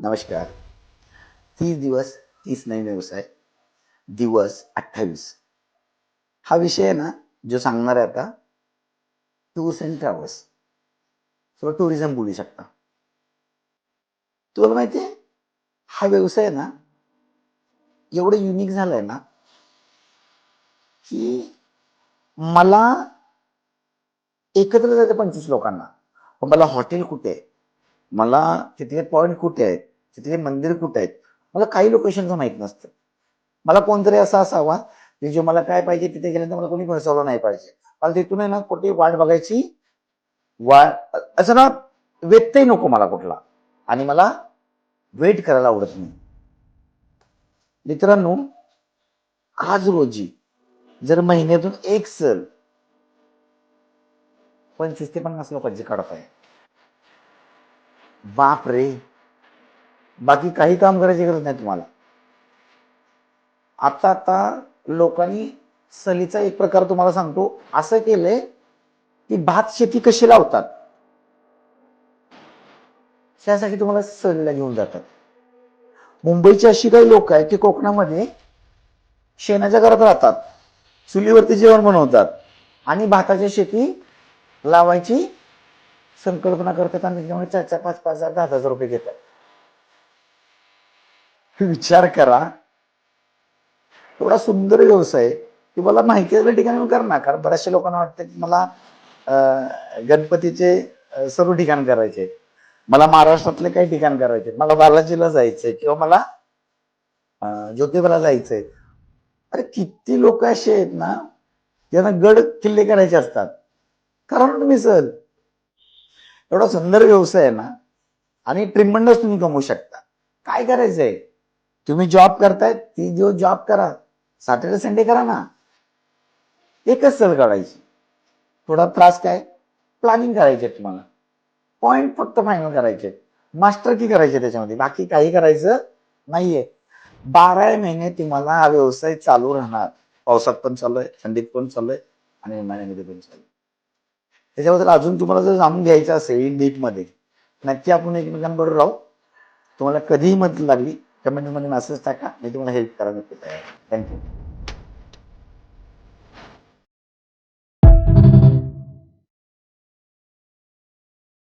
नमस्कार. तीस दिवस तीस नवीन व्यवसाय दिवस अठ्ठावीस. हा विषय आहे ना जो सांगणार आहे आता टूर्स अँड ट्रॅव्हल्स. किंवा टुरिझम बोलू शकता. तुला माहिती आहे हा व्यवसाय आहे ना एवढं युनिक झालाय ना की मला एकत्र जायचं पंचवीस लोकांना. मला हॉटेल कुठे आहे? मला तिथले पॉईंट कुठे आहेत? तिथे मंदिर कुठं आहेत? मला काही लोकेशनचं माहीत नसतं. मला कोणतरी असा असावा की जे मला काय पाहिजे तिथे गेल्यानंतर मला कोणी फसवलं नाही पाहिजे. मला तिथून आहे ना कुठे वाट बघायची वाट असं ना व्यत्यय नको मला कुठला. आणि मला वेट करायला आवडत नाही. मित्रांनो आज रोजी जर महिन्यातून एक सल पंचवीस ते पन्नास लोकांची काढत आहे. बाप रे बाकी काही काम करायची गरज नाही तुम्हाला. आता आता लोकांनी सलीचा एक प्रकार तुम्हाला सांगतो. असं केलंय की भात शेती कशी लावतात? त्यासाठी तुम्हाला सलीला घेऊन जातात. मुंबईची अशी काही लोक आहेत की कोकणामध्ये शेणाच्या घरात राहतात. चुलीवरती जेवण बनवतात. आणि भाताची शेती लावायची संकल्पना करतात आणि त्याच्यामुळे चार चार पाच पाच हजार दहा हजार रुपये घेतात. विचार करा. एवढा सुंदर व्यवसाय की मला माहिती असल्या ठिकाणी करणार कारण. बऱ्याचशा लोकांना वाटतं की मला गणपतीचे सर्व ठिकाण करायचे मला महाराष्ट्रातले काही ठिकाण करायचे मला बालाजीला जायचंय किंवा मला ज्योतिबाला जायचंय अरे किती लोक असे आहेत ना ज्यांना गड किल्ले करायचे असतात. कारण तुम्ही सर एवढा सुंदर व्यवसाय आहे ना आणि ट्रिमंडस तुम्ही कमवू शकता. काय करायचंय? तुम्ही जॉब करताय ती जो जॉब करा सॅटर्डे संडे करा ना एकच सर काढायची. थोडा त्रास काय? प्लॅनिंग करायचे तुम्हाला. पॉइंट फक्त फायनल करायचे. मास्टर की करायचे त्याच्यामध्ये. बाकी काही करायचं नाहीये. बारा महिने तुम्हाला हा व्यवसाय चालू राहणार. पावसात पण चालू आहे थंडीत पण चालू आहे आणि उन्हाळ्यामध्ये पण चालू आहे. त्याच्याबद्दल अजून तुम्हाला जर जाणून घ्यायचं असेल डीपमध्ये नक्की आपण एकमेकांबरोबर राहू. तुम्हाला कधीही मदत लागली कमेंटमध्ये मेसेज टाका. मी तुम्हाला हेल्प करायला नक्की तयार थँक्यू